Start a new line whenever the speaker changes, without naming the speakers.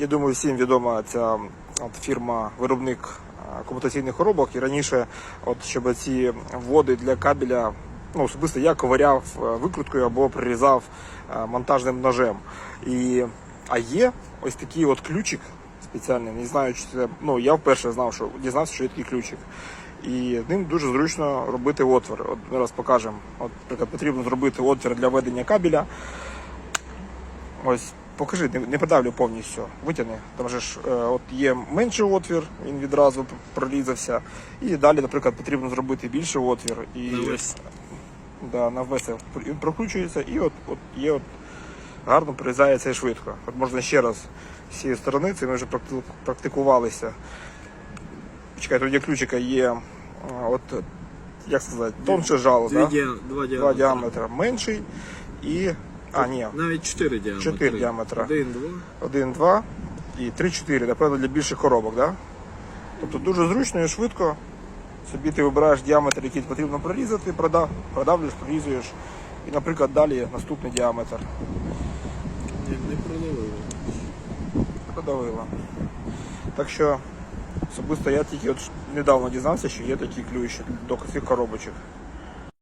Я думаю, всім відома ця от, фірма виробник комутаційних коробок. І раніше, от, щоб ці вводи для кабеля, ну, особисто я ковиряв е, викруткою або прирізав е, монтажним ножем. І, а є ось такий от ключик спеціальний. Не знаю, чи це. Ну, я вперше знав, що дізнався, що є такий ключик. І ним дуже зручно робити отвір. От ми раз покажемо. От, наприклад, потрібно зробити отвір для ведення кабеля. Ось, покажи, не, не подавлю повністю, витягни. Там же ж е, от є менший отвір, він відразу прорізався. І далі, наприклад, потрібно зробити більший отвір. І,
На весь.
Да, на весь він прокручується і от, от є от гарно прорізається і швидко. От можна ще раз з цієї сторони, це ми вже практикувалися. Чекай, тут є ключика є, е, от, як сказати, тонше жало,
Дві
да?
два діаметри.
два діаметри менший і. А, ні,
Навіть чотири діаметри.
Чотири діаметра.
Один, два.
1, 2 і 3, 4, напевно, для більших коробок, да? Тобто дуже зручно і швидко. Собі ти вибираєш діаметр, який потрібно прорізати, прода- продавлюєш, прорізуєш. І, наприклад, далі наступний діаметр.
Ні, не продавили.
Продавило. Так що особисто я тільки от недавно дізнався, що є такі ключі до цих коробочок.